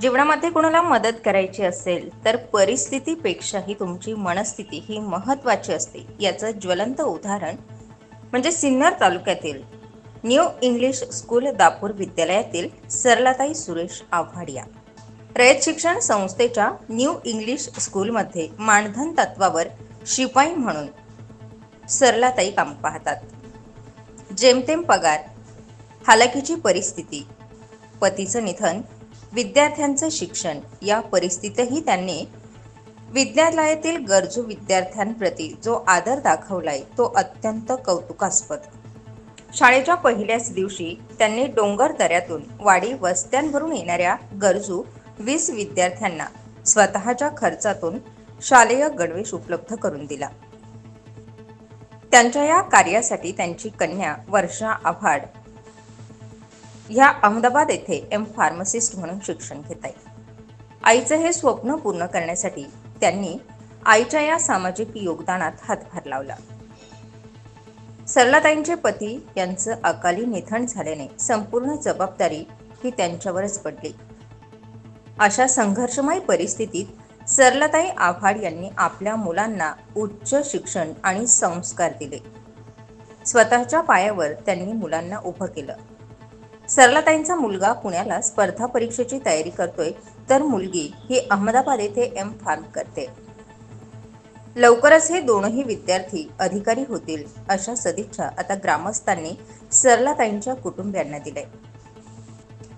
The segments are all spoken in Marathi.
जीवनामध्ये कोणाला मदत करायची असेल तर परिस्थितीपेक्षाही तुमची मनस्थिती ही महत्त्वाची असते. याचं ज्वलंत उदाहरण म्हणजे सिन्नर तालुक्यातील न्यू इंग्लिश स्कूल दापूर विद्यालयातील सरलाताई सुरेश आव्हाडिया. रयत शिक्षण संस्थेच्या न्यू इंग्लिश स्कूलमध्ये मानधन तत्वावर शिपाई म्हणून सरलाताई काम पाहतात. जेमतेम पगार हालाकीची परिस्थिती पतीचं निधन विद्यार्थ्यांचं शिक्षण. या परिस्थितीतही त्यांनी विद्यालयातील गरजू विद्यार्थ्यांप्रती जो आदर दाखवलाय तो अत्यंत कौतुकास्पद. शाळेच्या पहिल्याच दिवशी त्यांनी डोंगर दऱ्यातून वाडी वस्त्यांवरून येणाऱ्या गरजू वीस विद्यार्थ्यांना स्वतःच्या खर्चातून शालेय गणवेश उपलब्ध करून दिला. त्यांच्या या कार्यासाठी त्यांची कन्या वर्षा आव्हाड ह्या अहमदाबाद येथे एम फार्मसिस्ट म्हणून शिक्षण घेत आहे. आईचं हे स्वप्न पूर्ण करण्यासाठी त्यांनी आईच्या या सामाजिक योगदानात हातभार लावला. सरलाताईंचे पती यांचं अकाली निधन झाल्याने संपूर्ण जबाबदारी ही त्यांच्यावरच पडली. अशा संघर्षमय परिस्थितीत सरलाताई आव्हाड यांनी आपल्या मुलांना उच्च शिक्षण आणि संस्कार दिले. स्वतःच्या पायावर त्यांनी मुलांना उभं केलं. सरलाताईंचा मुलगा पुण्याला स्पर्धा परीक्षेची तयारी करतोय तर मुलगी ही अहमदाबाद येथे एम फार्म करते. लवकरच हे दोनही विद्यार्थी अधिकारी होतील अशा सदिच्छा आता ग्रामस्थांनी सरलाताईंच्या कुटुंबियांना दिले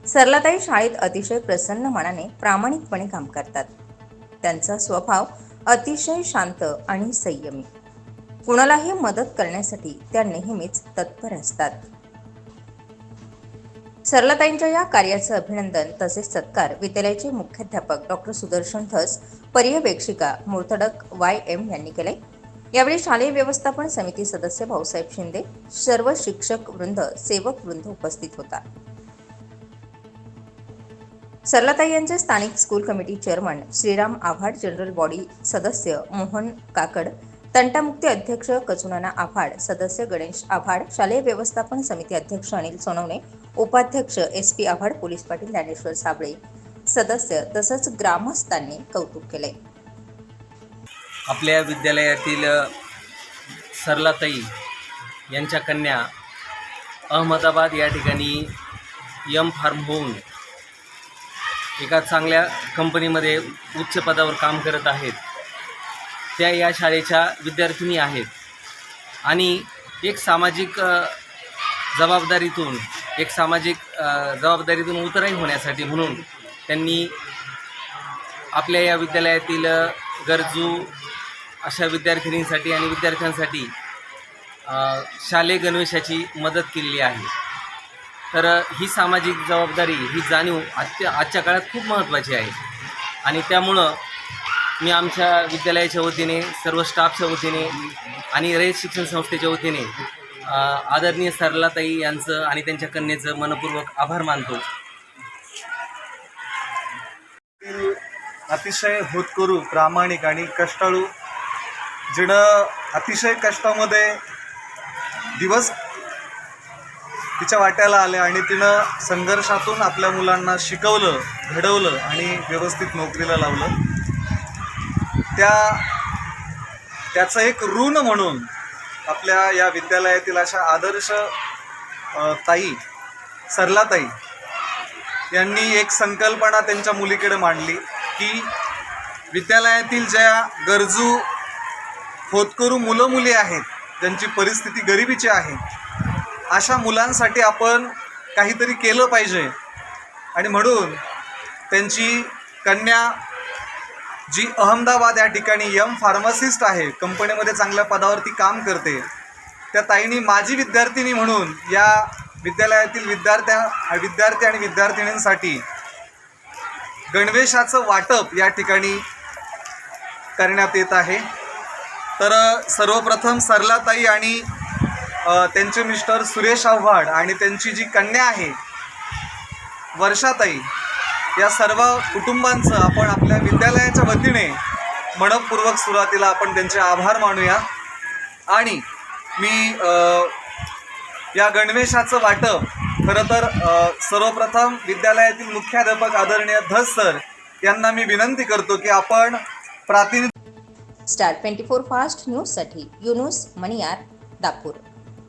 सरलाताई शाळेत अतिशय प्रसन्न मनाने प्रामाणिकपणे काम करतात. त्यांचा स्वभाव अतिशय शांत आणि संयमी. कुणालाही मदत करण्यासाठी त्या नेहमीच तत्पर असतात. सरलताईंच्या या कार्याचं अभिनंदन तसेच सत्कार विद्यालयाचे मुख्याध्यापक डॉक्टर सुदर्शन धस पर्यवेक्षिका मूर्तडक वाय एम यांनी केले. यावेळी शालेय व्यवस्थापन समिती सदस्य भाऊसाहेब शिंदे सर्व शिक्षक वृंद सेवक वृंद उपस्थित होता. सरलताई यांचे स्थानिक school committee chairman Shriram Awhad general body सदस्य मोहन काकड तंटामुक्ती अध्यक्ष कचुनाना आव्हाड सदस्य गणेश आव्हाड शालेय व्यवस्थापन समिती अध्यक्ष अनिल सोनवणे उपाध्यक्ष S P Awhad police Patil Dnyaneshwar Sable. सदस्य तसंच ग्रामस्थांनी कौतुक केले. आपल्या विद्यालयातील सरलाताई यांच्या कन्या अहमदाबाद या ठिकाणी यम फार्म होऊन एका चांगल्या कंपनीमध्ये उच्च पदावर काम करत आहेत. त्या या शाळेच्या विद्यार्थिनी आहेत. आणि एक सामाजिक जबाबदारीतून एक सामाजिक जबाबदारीतून उतराई होण्यासाठी म्हणून त्यांनी आपल्या या विद्यालयातील गरजू अशा विद्यार्थिनींसाठी आणि विद्यार्थ्यांसाठी शालेय गणवेशाची मदत केलेली आहे. तर ही सामाजिक जबाबदारी ही जाणीव आजच्या आजच्या काळात खूप महत्त्वाची आहे. आणि त्यामुळं मी आमच्या विद्यालयाच्या वतीने सर्व स्टाफच्या वतीने आणि रयत शिक्षण संस्थेच्या वतीने आदरणीय सरलाताई यांचं आणि त्यांच्या कन्येचं मनपूर्वक आभार मानतो. अतिशय होतकरू प्रामाणिक आणि कष्टाळू जिनं अतिशय कष्टामध्ये दिवस तिच्या वाट्याला आले आणि तिनं संघर्षातून आपल्या मुलांना शिकवलं घडवलं आणि व्यवस्थित नोकरीला लावलं. त्या त्याचं एक ऋण म्हणून आपल्या या विद्यालयातील अशा आदर्श ताई सरलाताई यांनी एक संकल्पना त्यांच्या मुलीकडे मांडली की विद्यालयातील ज्या गरजू होतकरू मुलं मुली आहेत ज्यांची परिस्थिती गरिबीची आहे अशा मुलांसाठी आपण काहीतरी केलं पाहिजे. आणि म्हणून त्यांची कन्या जी अहमदाबाद या ठिकाणी यम फार्मासिस्ट आहे कंपनीमध्ये चांगल्या पदावरती काम करते. त्या ताईंनी माझी विद्यार्थिनी म्हणून या विद्यालयातील विद्यार्थ्या विद्यार्थी आणि विद्यार्थिनींसाठी गणवेशाचं वाटप या ठिकाणी करण्यात येत आहे. तर सर्वप्रथम सरलाताई आणि त्यांचे मिस्टर सुरेश आव्हाड आणि त्यांची जी कन्या आहे वर्षाताई या सर्व कुटुंबांचं आपण आपल्या विद्यालयाच्या वतीने मनपूर्वक सुरुवातीला आपण त्यांचे आभार मानूया. आणि मी या गणवेशाचं वाटप खरं तर सर्वप्रथम विद्यालयातील मुख्याध्यापक आदरणीय धस सर यांना मी विनंती करतो की आपण प्रातिनिधिक स्टार ट्वेंटी फोर फास्ट न्यूजसाठी युनुस मणियार दापूर.